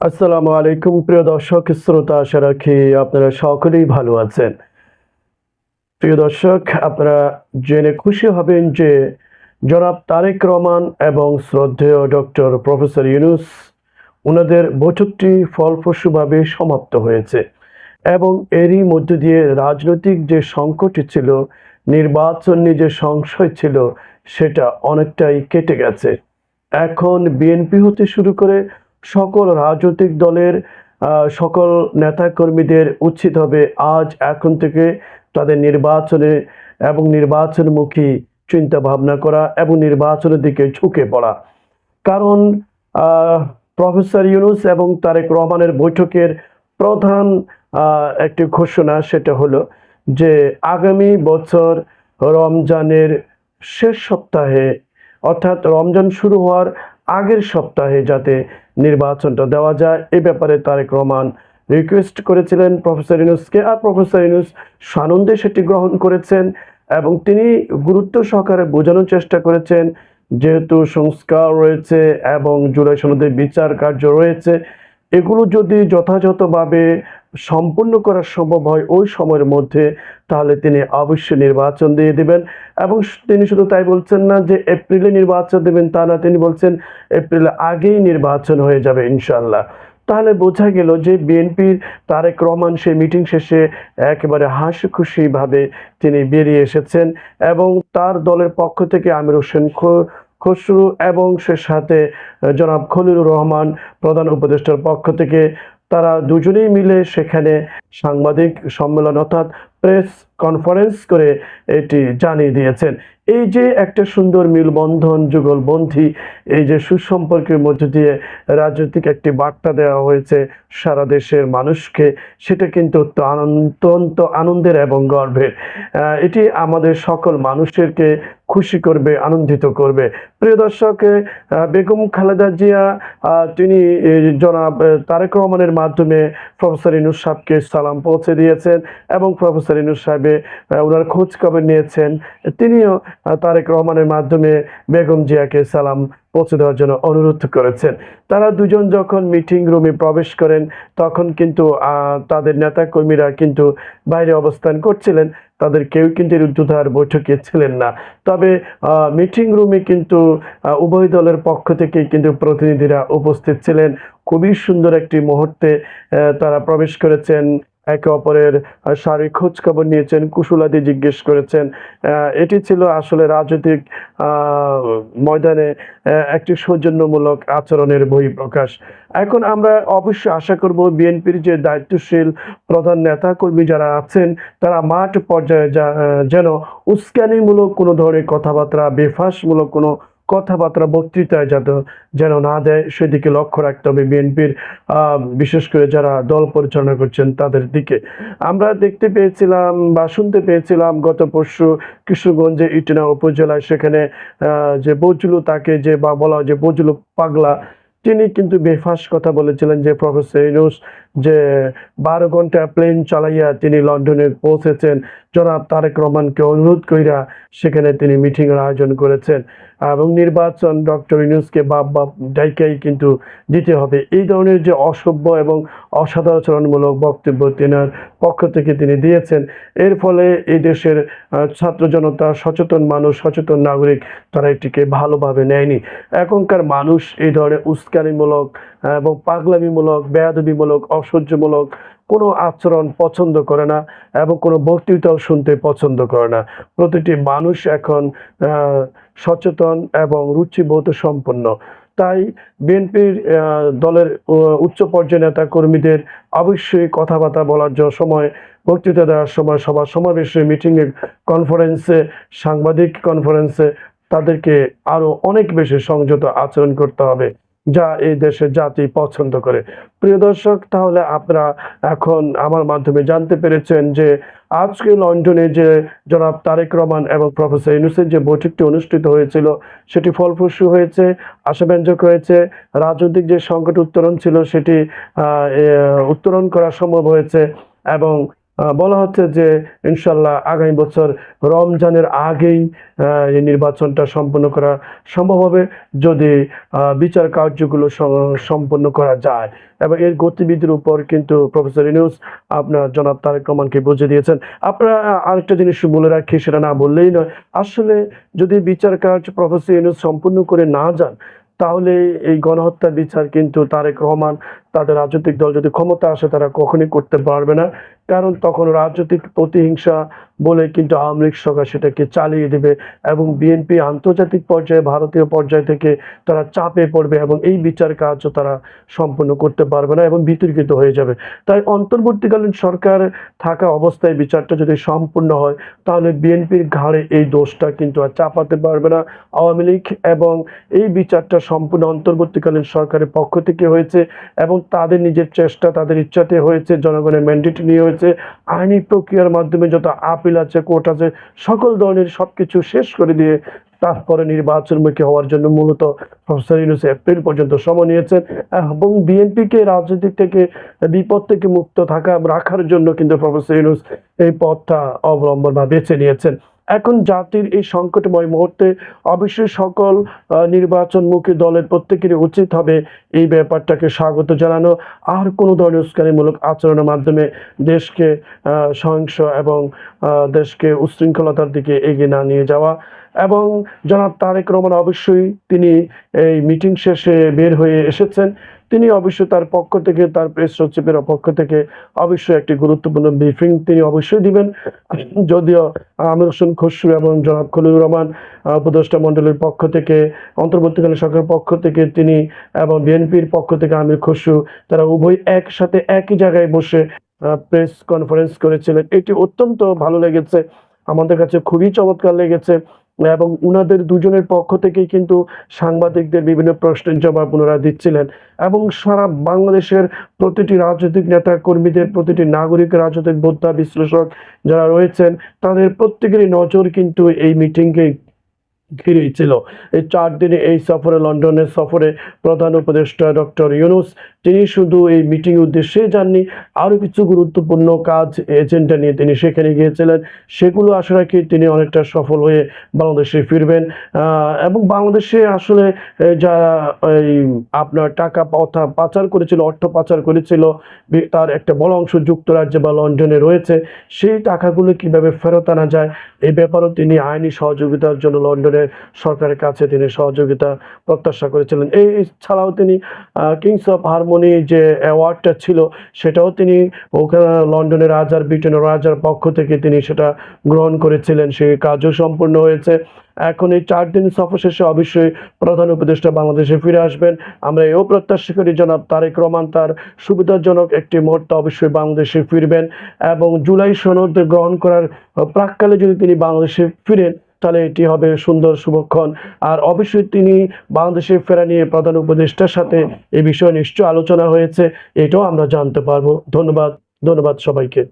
আসসালামু আলাইকুম, প্রিয় দর্শক, শ্রোতা, আশা রাখি আপনারা সকলেই ভালো আছেন। প্রিয় দর্শক, আপনারা জেনে খুশি হবেন যে জনাব তারেক রহমান এবং শ্রদ্ধেয় ডক্টর প্রফেসর ইউনুস ওনাদের বৈঠকটি ফলপ্রসূভাবে সমাপ্ত হয়েছে এবং এরই মধ্য দিয়ে রাজনৈতিক যে সংকটই ছিল, নির্বাচন নিয়ে যে সংশয় ছিল, সেটা অনেকটাই কেটে গেছে। এখন বিএনপি হতে শুরু করে সকল রাজনৈতিক দলের সকল নেতাকর্মীদের উচিত হবে আজ এখন থেকে তাদের নির্বাচনে এবং নির্বাচনমুখী চিন্তা ভাবনা করা এবং নির্বাচনের দিকে ঝুঁকে পড়া। কারণ প্রফেসর ইউনুস এবং তারেক রহমানের বৈঠকের প্রধান একটি ঘোষণা সেটা হলো যে আগামী বছর রমজানের শেষ সপ্তাহে অর্থাৎ রমজান শুরু হওয়ার আগের সপ্তাহে যাতে নির্বাচনটা দেওয়া যায়, এ ব্যাপারে তারেক রহমান রিকোয়েস্ট করেছিলেন প্রফেসর ইউনুসকে আর প্রফেসর ইনুস সানন্দে সেটি গ্রহণ করেছেন এবং তিনি গুরুত্ব সহকারে বোঝানোর চেষ্টা করেছেন, যেহেতু সংস্কার রয়েছে এবং জুলাই সনদের বিচার কার্য রয়েছে এগুলো যদি যথাযথভাবে সম্পূর্ণ করা সম্ভব হয় ওই সময়ের মধ্যে, তাহলে তিনি অবশ্যই নির্বাচন দিয়ে দেবেন। এবং তিনি শুধু তাই বলছেন না যে এপ্রিলে নির্বাচন দেবেন তা না, তিনি বলছেন এপ্রিলে আগেই নির্বাচন হয়ে যাবে ইনশাল্লাহ তাহলে বোঝা গেল যে বিএনপির তারেক রহমান সেই মিটিং শেষে একেবারে হাসি খুশিভাবে তিনি বেরিয়ে এসেছেন এবং তার দলের পক্ষ থেকে আমির হোসেন খসরু এবং সে সাথে জনাব খলিলুর রহমান প্রধান উপদেষ্টার পক্ষ থেকে তারা দুজনেই মিলে সেখানে সাংবাদিক সম্মেলন অর্থাৎ প্রেস কনফারেন্স করে এটি জানিয়ে দিয়েছেন। এই যে একটা সুন্দর মিলবন্ধন, যুগলবন্ধী, এই যে সুসম্পর্কের মধ্য দিয়ে রাজনৈতিক একটি বার্তা দেওয়া হয়েছে সারা দেশের মানুষকে, সেটা কিন্তু অত্যন্ত আনন্দের এবং গর্বের। এটি আমাদের সকল মানুষেরকে খুশি করবে, আনন্দিত করবে। প্রিয় দর্শক বেগম খালেদা জিয়া তিনি জনাব তারেক রহমানের মাধ্যমে প্রফেসর ইনুস সালাম পৌঁছে দিয়েছেন এবং প্রফেসর ইনুস সাহেবে ওনার খোঁজ খবর নিয়েছেন। তিনিও তারেক রহমানের মাধ্যমে বেগম জিয়াকে সালাম পৌঁছে দেওয়ার জন্য অনুরোধ করেছেন। তারা দুজন যখন মিটিং রুমে প্রবেশ করেন, তখন কিন্তু তাদের নেতা কর্মীরা কিন্তু বাইরে অবস্থান করছিলেন। তাদের কেউ কিন্তু এই রুদ্ধদ্বার বৈঠকে ছিলেন না। তবে মিটিং রুমে কিন্তু উভয় দলের পক্ষ থেকে কিন্তু প্রতিনিধিরা উপস্থিত ছিলেন। খুবই সুন্দর একটি মুহূর্তে তারা প্রবেশ করেছেন। একে অপরের শারীরিক খোঁজ খবর নিয়েছেন কুশলাদি জিজ্ঞেস করেছেন। এটি ছিল আসলে রাজনৈতিক ময়দানে একটি সৌজন্যমূলক আচরণের বহিঃপ্রকাশ। এখন আমরা অবশ্যই আশা করব বিএনপির যে দায়িত্বশীল প্রধান নেতা কর্মী যারা আছেন, তারা মাঠ পর্যায়ে যেন উস্কানিমূলক কোনো ধরনের কথাবার্তা, বেফাসমূলক কোনো কথাবার্তা, বক্তৃতায় যাতে যেন না দেয়, সেদিকে লক্ষ্য রাখতে হবে বিএনপির বিশেষ করে যারা দল পরিচালনা করছেন তাদের দিকে। আমরা দেখতে পেয়েছিলাম বা শুনতে পেয়েছিলাম গত পরশু কিশোরগঞ্জে ইটনা উপজেলায় সেখানে যে বজলু তাকে যে বা বলা যে বজলু পাগলা, তিনি কিন্তু বেফাস কথা বলেছিলেন যে প্রফেসর ইউনুস যে বারো ঘণ্টা প্লেন চালাইয়া তিনি লন্ডনে পৌঁছেছেন। জনাব তারেক রহমানকে অনুরোধ কইরা সেখানে তিনি মিটিং এর আয়োজন করেছেন। এবং নির্বাচন ডক্টর ইউনুসকে বাপ বাপ ডাইকাই কিন্তু দিতে হবে। এই ধরনের যে অসভ্য এবং অসাধারণমূলক বক্তব্য তেনার পক্ষ থেকে তিনি দিয়েছেন। এর ফলে এই দেশের ছাত্র জনতা, সচেতন মানুষ, সচেতন নাগরিক তারা এটিকে ভালোভাবে নেয়নি। এখনকার মানুষ এই ধরনের উস্কানিমূলক এবং পাগলামিমূলক, বেয়াদবিমূলক, অসহ্যমূলক কোনো আচরণ পছন্দ করে না এবং কোনো বক্তৃতাও শুনতে পছন্দ করে না। প্রতিটি মানুষ এখন সচেতন এবং রুচিবোধ সম্পন্ন। তাই বিএনপির দলের উচ্চ পর্যায়ের নেতা কর্মীদের অবশ্যই কথাবার্তা বলার সময়, বক্তৃতা দেওয়ার সময়, সভা সমাবেশে, মিটিংয়ে কনফারেন্সে সাংবাদিক কনফারেন্সে তাদেরকে আরও অনেক বেশি সংযত আচরণ করতে হবে। যা এই দেশের জাতি পছন্দ করে। প্রিয় দর্শক, তাহলে আপনারা এখন আমার মাধ্যমে জানতে পেরেছেন যে আজকে লন্ডনে যে জনাব তারেক রহমান এবং প্রফেসর ইউনুসের যে বৈঠকটি অনুষ্ঠিত হয়েছিল, সেটি ফলপ্রসূ হয়েছে, আশাব্যঞ্জক হয়েছে, রাজনৈতিক যে সংকট উত্তরণ ছিল সেটি উত্তরণ করা সম্ভব হয়েছে এবং বলা হচ্ছে যে ইনশাল্লাহ আগামী বছর রমজানের আগেই এই নির্বাচনটা সম্পন্ন করা সম্ভব হবে যদি বিচার কার্যগুলো সম্পন্ন করা যায়। এবং এর গতিবিধির উপর কিন্তু প্রফেসর ইনুস আপনার জনাব তারেক রহমানকে বুঝিয়ে দিয়েছেন। আপনারা আরেকটা জিনিস বলে রাখি, সেটা না বললেই নয়। আসলে যদি বিচার কার্য প্রফেসর ইনুস সম্পূর্ণ করে না যান, তাহলে এই গণহত্যা বিচার কিন্তু তারেক রহমান তাদের রাজনৈতিক দল যদি ক্ষমতা আসে, তারা কখনই করতে পারবে না। কারণ তখন রাজনৈতিক প্রতিহিংসা বলে কিন্তু আওয়ামী লীগ সরকার সেটাকে চালিয়ে দেবে এবং বিএনপি আন্তর্জাতিক পর্যায়ে, ভারতীয় পর্যায় থেকে তারা চাপে পড়বে এবং এই বিচার কার্য তারা সম্পন্ন করতে পারবে না এবং বিতর্কিত হয়ে যাবে। তাই অন্তর্বর্তীকালীন সরকার থাকা অবস্থায় বিচারটা যদি সম্পূর্ণ হয়, তাহলে বিএনপির ঘাড়ে এই দোষটা কিন্তু আর চাপাতে পারবে না আওয়ামী লীগ এবং এই বিচারটা সম্পূর্ণ অন্তর্বর্তীকালীন সরকারের পক্ষ থেকে হয়েছে এবং তাদের নিজের চেষ্টা, তাদের ইচ্ছাতে হয়েছে, জনগণের ম্যান্ডেট নিয়ে হয়েছে, আইনি প্রক্রিয়ার মাধ্যমে যত আপিল আছে, কোর্ট আছে, সকল ধরনের সব কিছু শেষ করে দিয়ে তারপরে নির্বাচনমুখী হওয়ার জন্য মূলত প্রফেসর ইউনুস এপ্রিল পর্যন্ত সময় নিয়েছেন, এবং বিএনপিকে রাজনীতি থেকে বিপদ থেকে মুক্ত থাকা রাখার জন্য কিন্তু প্রফেসর ইউনুস এই পথটা অবলম্বন বা বেছে নিয়েছেন। এখন জাতির এই সংকটময় মুহূর্তে অবশ্যই সকল নির্বাচনমুখী দলের প্রত্যেকেরই উচিত হবে এই ব্যাপারটাকে স্বাগত জানানো। আর কোনো ধরনের উস্কানিমূলক আচরণের মাধ্যমে দেশকে সহিংস এবং দেশকে উশৃঙ্খলতার দিকে এগিয়ে না নিয়ে যাওয়া। এবং জনাব তারেক রহমান অবশ্যই তিনি এই মিটিং শেষে বের হয়ে এসেছেন। তিনি অবশ্যই তার পক্ষ থেকে, তার প্রেস সচিবের পক্ষ থেকে অবশ্যই একটি গুরুত্বপূর্ণ ব্রিফিং তিনি অবশ্যই দিবেন। যদিও আমির হোসেন খসরু এবং জনাব খলিলুর রহমান উপদেষ্টা মণ্ডলীর পক্ষ থেকে, অন্তর্বর্তীকালীন সরকারের পক্ষ থেকে তিনি এবং বিএনপির পক্ষ থেকে আমির খসরু, তারা উভয় একসাথে একই জায়গায় বসে প্রেস কনফারেন্স করেছিলেন। এটি অত্যন্ত ভালো লেগেছে। আমাদের কাছে খুবই চমৎকার লেগেছে। এবং উনাদের দুজনের পক্ষ থেকেই কিন্তু সাংবাদিকদের বিভিন্ন প্রশ্নের জবাব ওনারা দিচ্ছিলেন। এবং সারা বাংলাদেশের প্রতিটি রাজনৈতিক নেতা কর্মীদের, প্রতিটি নাগরিক, রাজনৈতিক বোদ্ধা, বিশ্লেষক যারা রয়েছেন, তাদের প্রত্যেকেরই নজর কিন্তু এই মিটিংকে ঘিরেই ছিল। এই চার দিনে এই সফরে, লন্ডনের সফরে প্রধান উপদেষ্টা ডক্টর ইউনুস তিনি শুধু এই মিটিং উদ্দেশ্যে যাননি, আরও কিছু গুরুত্বপূর্ণ কাজ এজেন্ডা নিয়ে তিনি সেখানে গিয়েছিলেন। সেগুলো আশা রাখি তিনি অনেকটা সফল হয়ে বাংলাদেশে ফিরবেন। এবং বাংলাদেশে আসলে যারা এই, আপনার টাকা পাথা পাচার করেছিল, অর্থ পাচার করেছিল তার একটা বড় অংশ যুক্তরাজ্যে বা লন্ডনে রয়েছে, সেই টাকাগুলো কীভাবে ফেরত আনা যায় এই ব্যাপারেও তিনি আইনি সহযোগিতার জন্য লন্ডনের সরকারের কাছে তিনি সহযোগিতা প্রত্যাশা করেছিলেন। এই ছাড়াও তিনি কিংস অফ হারমোনি যে অ্যাওয়ার্ডটা ছিল, সেটাও তিনি ওখানে লন্ডনের রাজার ব্রিটেনের রাজার পক্ষ থেকে তিনি সেটা গ্রহণ করেছিলেন। সেই কাজও সম্পূর্ণ হয়েছে। এখন এই চার দিন সফর শেষে অবশ্যই প্রধান উপদেষ্টা বাংলাদেশে ফিরে আসবেন। আমরা এও প্রত্যাশা করি জনাব তারেক রহমান তার সুবিধাজনক একটি মুহূর্তে অবশ্যই বাংলাদেশে ফিরবেন এবং জুলাই সনদ গ্রহণ করার প্রাককালে যদি তিনি বাংলাদেশে ফিরেন তাহলে এটি হবে সুন্দর শুভক্ষণ। আর অবশ্যই তিনি বাংলাদেশে ফেরা নিয়ে প্রধান উপদেষ্টার সাথে এই বিষয়ে নিশ্চয় আলোচনা হয়েছে, এটাও আমরা জানতে পারব। ধন্যবাদ ধন্যবাদ সবাইকে।